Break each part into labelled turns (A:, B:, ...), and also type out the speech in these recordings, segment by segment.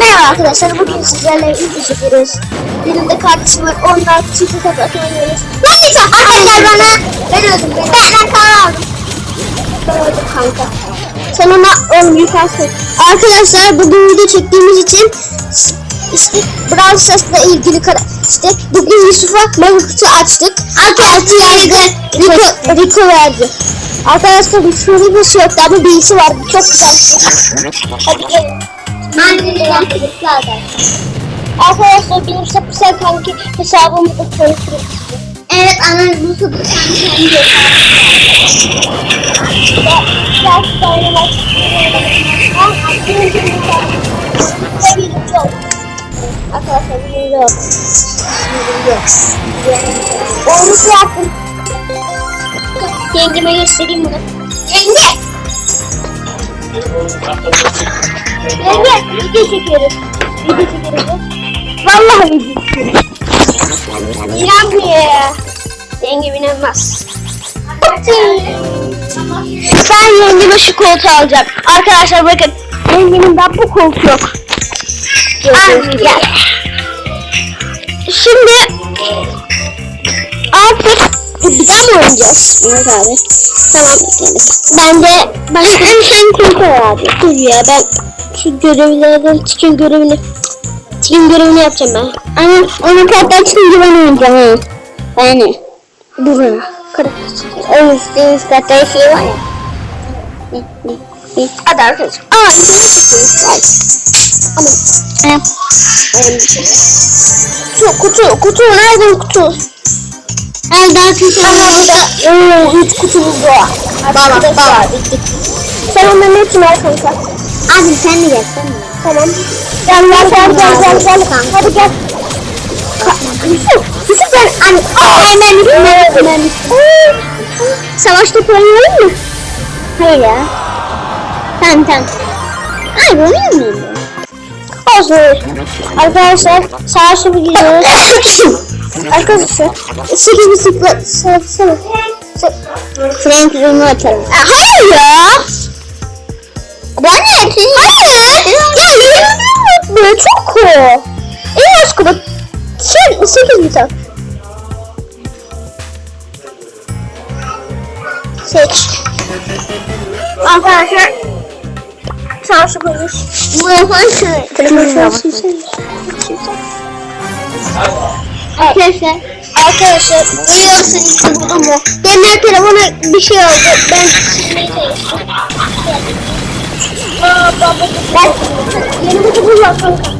A: Merhaba arkadaşlar, bugün sizlerle video çekiyoruz. Benim de kardeşim var, onlar çift kapı oynuyoruz. Neyse, arkadaşlar bana... Ben öldüm, ben, ben kan aldım. Ben öldüm kanka. Sen ona oğlum yukarısın. Arkadaşlar bugün video çektiğimiz için işte Brawl Stars'la ilgili kara işte bugün Yusuf'a mega kutu açtık. Arkadaşlar Rico, Rico verdi. Arkadaşlar bir şöyle bir şey yoktu ama birisi vardı. Çok güzel. Hadi gelin. Zaten. Arkadaşlar benim sapısal kanki hesabımı da çalıştırıp Evet ana bu sapısal kendi Ders oynamak Arkadaşlar birinci oldu. Birinci. Onu yaptım. Yengeme göstereyim bunu. Yenge! Yenge video çekiyoruz. Video çekiyoruz. Vallahi video çekiyoruz. İnanmıyor. Yenge inanmaz. Ben yengeme şu koltuğu alacağım. Arkadaşlar bakın. Yengemin daha bu koltuğu yok. Gel. Şimdi artık bir daha mı oynayacağız? Evet abi. Tamam. Ben de ben en sen korku abi. Dur ya ben şu görevlerden çıkın görevini çıkın görevini yapacağım ben. Ama onun karttan çıkınca ben oynayacağım ha. Yani. Buraya. Kırık. O üstte üst katta şey var ya. Hadi arkadaşlar. Bir şey. Ayağım. Ayağım düşüyor. Kutu, kutu, kutu. Nerede kutu? Ay daha kutu. Ama burada. Oo, üç kutumuz var. Baba, baba. Sen onların hepsini al kanka. Abi sen de gel, sen de. Tamam. Gel, gel, gel, gel, gel, gel. Hadi gel. Yusuf, Yusuf ben, hani, hemen hemen hemen. Savaş topu oynayalım mı? Hayır ya. Tamam, tamam. Ay, oynayalım mı? Olsun. Arkadaşlar savaşa gidiyoruz. Arkadaşlar 8 bisiklet satsana. Frank Zoom'u açalım. Hayır ya. Ben de Hayır. Ya benim böyle çok o. En az kadar. Şey 8 bit at. Seç. Arkadaşlar savaş yapıyoruz. Bu yapan şey. Telefonu Arkadaşlar, arkadaşlar duyuyorsun işte burada mu? Benim telefona bir şey oldu. Ben silmeyi çalıştım. Aa baba ben yanımda da bu var kanka.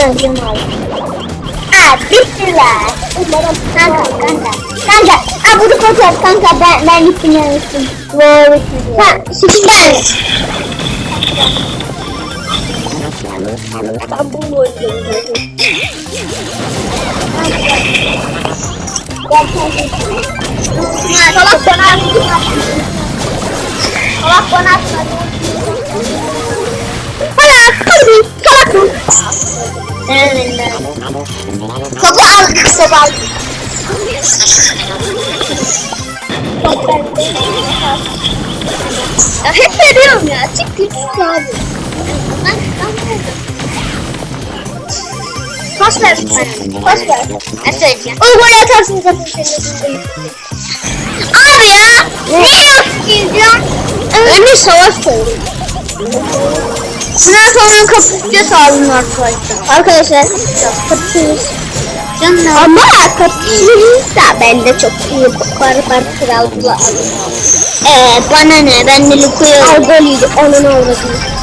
A: Yan canım abi. Aa bittiler. Umarım kanka kanka. Kanka, aa bunu fotoğraf kanka ben ben gittim yanlıştım. Wow, ha, tane. Ben bunu oynuyorum. Salak bana Salak bana atmadı. Salak kalbi salak mı? Evet. Topu al, topu al. Ya Ben, ben Pas ver. Pas ver. Ne söyleyeceğim? O gol atarsın zaten senin. Abi ya. Niye yok ya? Önce savaş koyuyor. Bundan sonra kapışacağız abimle arkadaşlar. Arkadaşlar kapışırız. Canım. Ama kapışırız da ben de çok iyi barbar krallığı alırım. Ee, bana ne ben de Luku'yu al golüydü onun olmasını.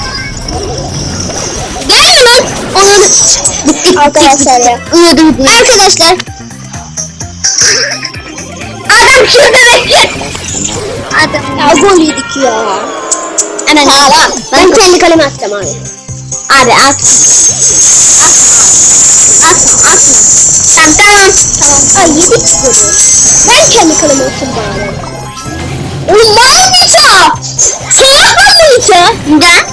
A: Gittik arkadaşlar ya. Uyudum. Arkadaşlar. Adam şurada bekle. Adam ya gol yedik ya. Hemen ağla. Ben kendi kaleme atacağım abi. Abi at. Atma atma. Tamam tamam. Tamam. Ay yedik golü. Ben kendi kaleme atayım bari. Oğlum Manica! Salak lan Manica! Neden?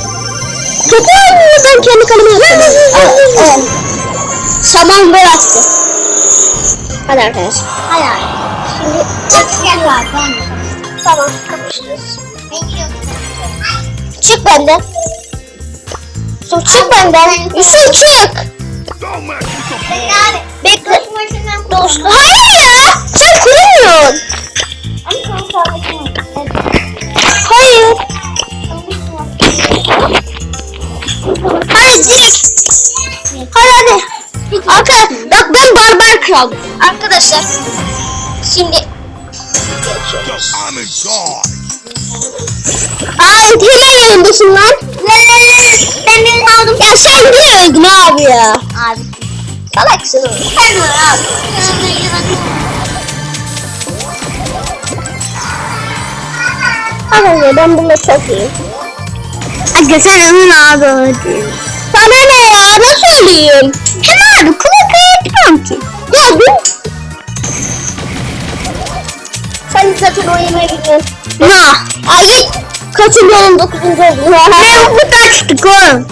A: Kötü oynuyor ben kendi kaleme attım. Saman gol attı. Hadi arkadaşlar. Hadi. Şimdi var tamam Tamam kapışırız. Çık benden. Yusuf çık benden. Yusuf çık.
B: Bekle
A: Dost. Hayır
B: son sağlıklı.
A: Hayır. Arka, bak ben barbar kaldım. Arkadaşlar. Şimdi geçiyoruz. Aa hemen yanındasın lan.
B: Ben de aldım.
A: Ya sen de öldün abi ya.
B: Abi.
A: Salaksın oğlum.
B: Var abi.
A: Ama ben bunda çok iyiyim. Hadi sen onun abi öldün. Sana ne ya? Nasıl öleyim? Hem abi kulak ayırtmam ki. Ya bu... Sen zaten oynamaya gidiyorsun. Ya. Ay oldum? Dokuzuncu oldum. Ben bu kaçtık oğlum.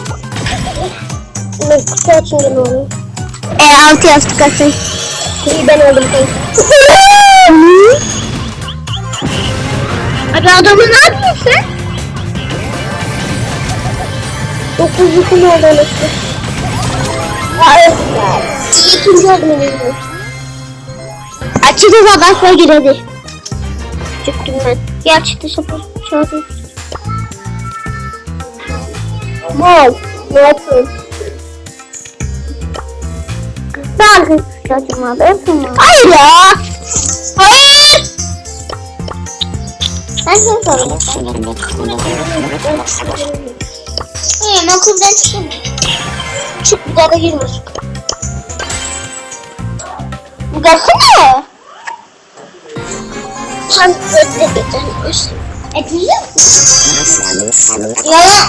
A: Ne kaçıncı oldum? E altı yazdık kaçın. İyi ben oldum. Abi adamı ne yapıyorsun? Dokuz yıkım oldu öylesi. Hayır. Oldum öylesi. Açıkçası adam sonra gir hadi. Çıktım ben. Gel çıktı sapı. Çağırdım. Mal. Ne yapıyorsun? Ben arkadaşım abi. Yapma. Hayır ya. Hayır. Ben seni sorayım.
B: Hayır ben okuldan çıktım.
A: Çık bir daha da. Baksana. Tam önde bir
B: Ik E biliyor
A: Ja,
B: ja.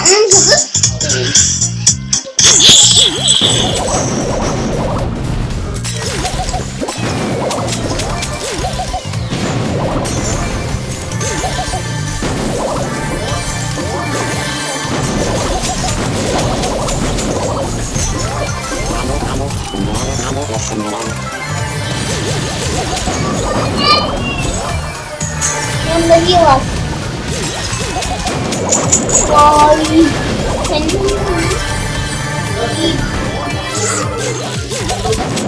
A: Yanında bir var.
B: Vay. Senin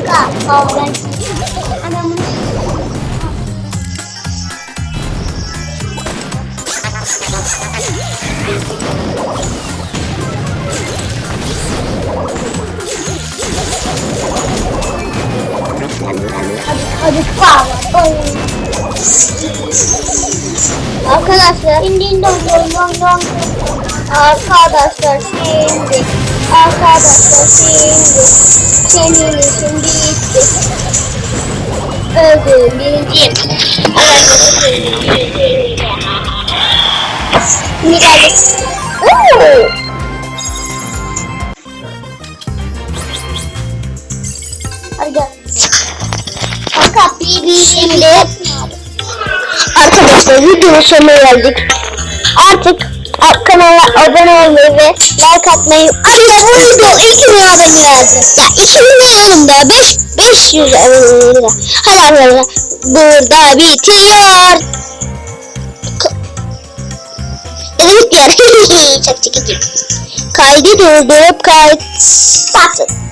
B: Ka, kavga.
A: Arkadaşlar.
B: din din don don don don.
A: Arkadaşlar şimdi. Arkadaşlar şimdi. Senin için bitti. Öldüm birinci. Arkadaşlar birinci. Şimdi geldik. Oo. Hadi gel.
B: Kanka bir bir
A: Şimdi videonun sonuna geldik. Artık kanala abone olmayı ve like atmayı. Ay ya bu video 2 milyon abone geldi. Ya 2 milyon oğlum da 5 500 abone lira. Hadi arkadaşlar burada bitiyor. K- Ya da bitiyor. Çok çekici. Kaydı durdurup kayıt. Batın.